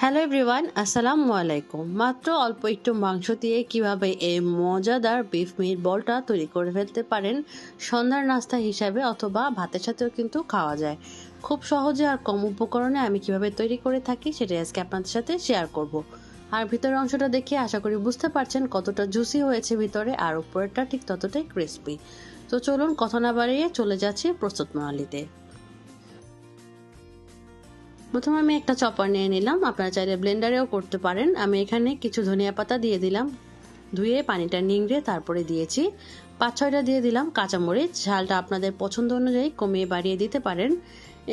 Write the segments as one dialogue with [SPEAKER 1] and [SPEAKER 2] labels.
[SPEAKER 1] Hello everyone আসসালামু আলাইকুম মাত্র অল্প একটু মাংস দিয়ে কীভাবে এই মজাদার বিফ মিট বলটা তৈরি করে ফেলতে পারেন, সন্ধ্যার নাস্তা হিসাবে অথবা ভাতের সাথেও কিন্তু খাওয়া যায়। খুব সহজে আর কম উপকরণে আমি কীভাবে তৈরি করে থাকি সেটাই আজকে আপনাদের সাথে শেয়ার করব। আর ভিতরের অংশটা দেখে আশা করি বুঝতে পারছেন কতটা জুসি হয়েছে ভিতরে আর উপরেরটা ঠিক ততটাই ক্রিস্পি তো চলুন কথা না বাড়িয়ে চলে যাচ্ছি প্রস্তুত প্রণালীতে। প্রথমে আমি একটা চপার নিয়ে নিলাম। আপনারা চাইলে ব্লেন্ডারেও করতে পারেন। আমি এখানে কিছু ধনিয়া পাতা দিয়ে দিলাম। ধুয়ে পানিটা নিংড়ে তারপরে দিয়েছি। পাঁচ ছয়টা দিয়ে দিলাম কাঁচামরিচ। ঝালটা আপনাদের পছন্দ অনুযায়ী কমিয়ে বাড়িয়ে দিতে পারেন।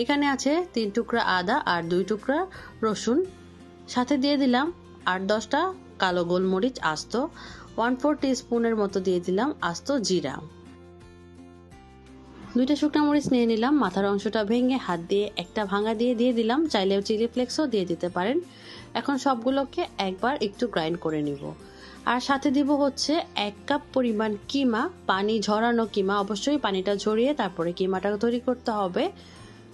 [SPEAKER 1] এখানে আছে তিন টুকরা আদা আর দুই টুকরা রসুন। সাথে দিয়ে দিলাম আট দশটা কালো গোলমরিচ আস্ত। ওয়ান ফোর স্পুনের মতো দিয়ে দিলাম আস্ত জিরা। দুইটা শুকনো মরিচ নিয়ে নিলাম, মাথার অংশটা ভেঙে হাত দিয়ে একটা ভাঙা দিয়ে দিয়ে দিলাম, চাইলেও চিলি ফ্লেক্সও দিয়ে দিতে পারেন। এখন সবগুলোকে একবার একটু গ্রাইন্ড করে নিব। আর সাথে দিব হচ্ছে এক কাপ পরিমাণ কিমা, পানি, ঝরানো কিমা। অবশ্যই পানিটা ঝরিয়ে তারপরে কিমাটা তৈরি করতে হবে।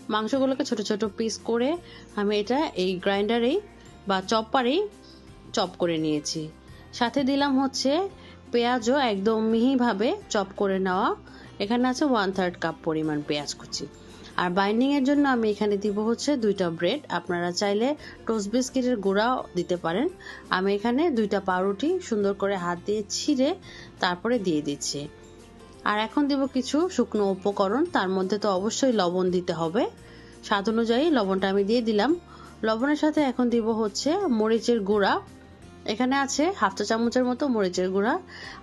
[SPEAKER 1] মাংসগুলোকে ছোট ছোট পিস করে আমি এটা এই গ্রাইন্ডারেই বা চপারেই চপ করে নিয়েছি। সাথে দিলাম হচ্ছে পেঁয়াজও একদম মিহিভাবে চপ করে নেওয়া। এখানে আছে ওয়ান থার্ড কাপ পরিমাণ পেঁয়াজ কুচি। আর বাইন্ডিং এর জন্য আমি এখানে দিব হচ্ছে দুইটা ব্রেড আপনারা চাইলে টোস্ট বিস্কিটের গুঁড়াও দিতে পারেন। আমি এখানে দুইটা পাউরুটি সুন্দর করে হাত দিয়ে ছিঁড়ে তারপরে দিয়ে দিচ্ছি। আর এখন দিব কিছু শুকনো উপকরণ। তার মধ্যে তো অবশ্যই লবণ দিতে হবে। স্বাদ অনুযায়ী লবণটা আমি দিয়ে দিলাম। লবণের সাথে এখন দিব হচ্ছে মরিচের গুঁড়া। এখানে আছে হাফ চা চামচের মতো মরিচের গুঁড়া,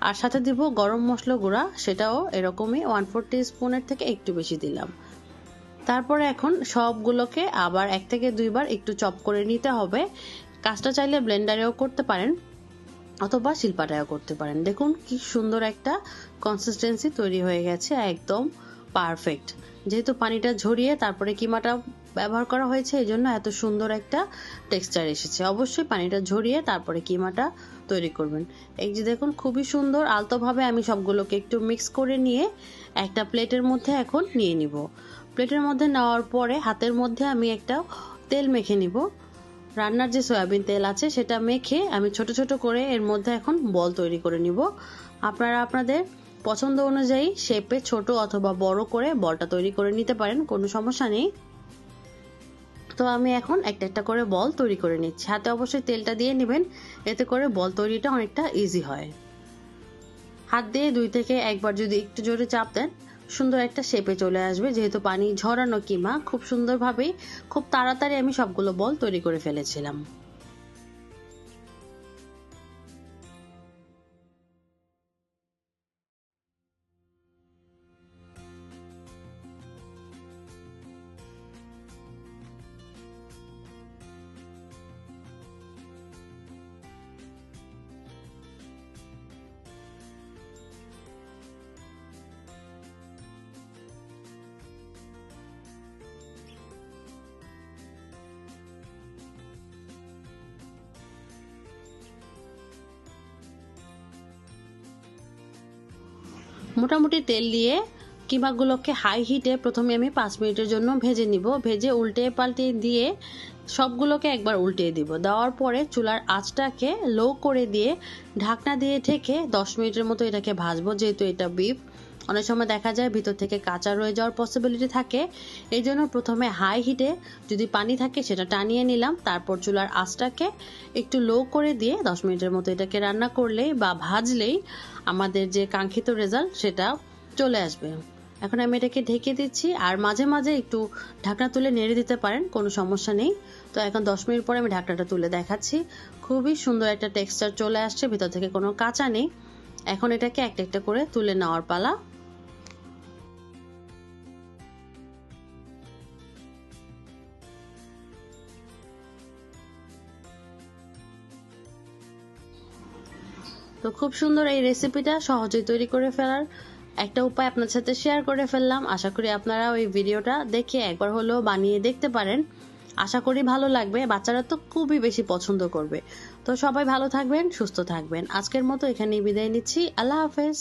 [SPEAKER 1] আর সাথে দিব গরম মশলা গুঁড়া, সেটাও এরকমই ওয়ান ফোর স্পুনের থেকে একটু বেশি দিলাম। তারপরে এখন সবগুলোকে আবার এক থেকে দুইবার একটু চপ করে নিতে হবে। কাজটা চাইলে ব্লেন্ডারেও করতে পারেন, অথবা শিল্পাটাও করতে পারেন। দেখুন কি সুন্দর একটা কনসিস্টেন্সি তৈরি হয়ে গেছে, একদম পারফেক্ট যেহেতু পানিটা ঝরিয়ে তারপরে কিমাটা ব্যবহার করা হয়েছে এই জন্য এত সুন্দর একটা টেক্সচার এসেছে। অবশ্যই পানিটা ঝরিয়ে তারপরে কিমাটা তৈরি করবেন। এই যে দেখুন, খুবই সুন্দর, আলতোভাবে আমি সবগুলোকে একটু মিক্স করে নিয়ে একটা প্লেটের মধ্যে এখন নিয়ে নিব। প্লেটের মধ্যে নেওয়ার পরে হাতের মধ্যে আমি একটা তেল মেখে নিব। রান্নার যে সয়াবিন তেল আছে, সেটা মেখে আমি ছোট ছোট করে এর মধ্যে এখন বল তৈরি করে নিব। আপনারা আপনাদের পছন্দ অনুযায়ী শেপে ছোট অথবা বড় করে বলটা তৈরি করে নিতে পারেন, কোনো সমস্যা নেই। তো আমি এখন একটা একটা করে বল তৈরি করে নিচ্ছি। হাতে অবশ্যই তেলটা দিয়ে নেবেন, এতে করে বল তৈরিটা অনেকটা ইজি হয়। হাত দিয়ে দুই থেকে একবার যদি একটু জোরে চাপ দেন, সুন্দর একটা শেপে চলে আসবে। যেহেতু পানি ঝরানো কিমা, খুব সুন্দরভাবেই, খুব তাড়াতাড়ি আমি সবগুলো বল তৈরি করে ফেলেছিলাম। মোটামুটি তেল দিয়ে কিমাগুলোকে হাই হিটে প্রথমে আমি পাঁচ মিনিটের জন্য ভেজে নিব। ভেজে উল্টে পাল্টে দিয়ে সবগুলোকে একবার উল্টে দিব। দেওয়ার পরে চুলার আঁচটাকে লো করে দিয়ে ঢাকনা দিয়ে ঠেকে দশ মিনিটের মতো এটাকে ভাজবো, যেহেতু এটা বিফ অনেক সময় দেখা যায় ভিতর থেকে কাঁচা রয়ে যাওয়ার পসিবিলিটি থাকে। এই জন্য প্রথমে হাই হিটে যদি পানি থাকে সেটা টানিয়ে নিলাম, তারপর চুলার আঁচটাকে একটু লো করে দিয়ে দশ মিনিটের মতো এটাকে রান্না করলেই বা ভাজলেই আমাদের যে কাঙ্ক্ষিত রেজাল্ট সেটা চলে আসবে। এখন আমি এটাকে ঢেকে দিচ্ছি আর মাঝে মাঝে একটু ঢাকনা তুলে নেড়ে দিতে পারেন, কোনো সমস্যা নেই। তো এখন দশ মিনিট পরে আমি ঢাকনাটা তুলে দেখাচ্ছি। খুবই সুন্দর একটা টেক্সচার চলে আসছে, ভিতর থেকে কোনো কাঁচা নেই। এখন এটাকে একটা একটা করে তুলে নেওয়ার পালা। তো খুব সুন্দর এই রেসিপিটা সহজেই তৈরি করে ফেলার একটা উপায় আপনার সাথে শেয়ার করে ফেললাম। আশা করি আপনারা ওই ভিডিওটা দেখে একবার হলেও বানিয়ে দেখতে পারেন। আশা করি ভালো লাগবে। বাচ্চারা তো খুবই বেশি পছন্দ করবে। তো সবাই ভালো থাকবেন, সুস্থ থাকবেন। আজকের মতো এখানেই বিদায় নিচ্ছি। আল্লাহ হাফেজ।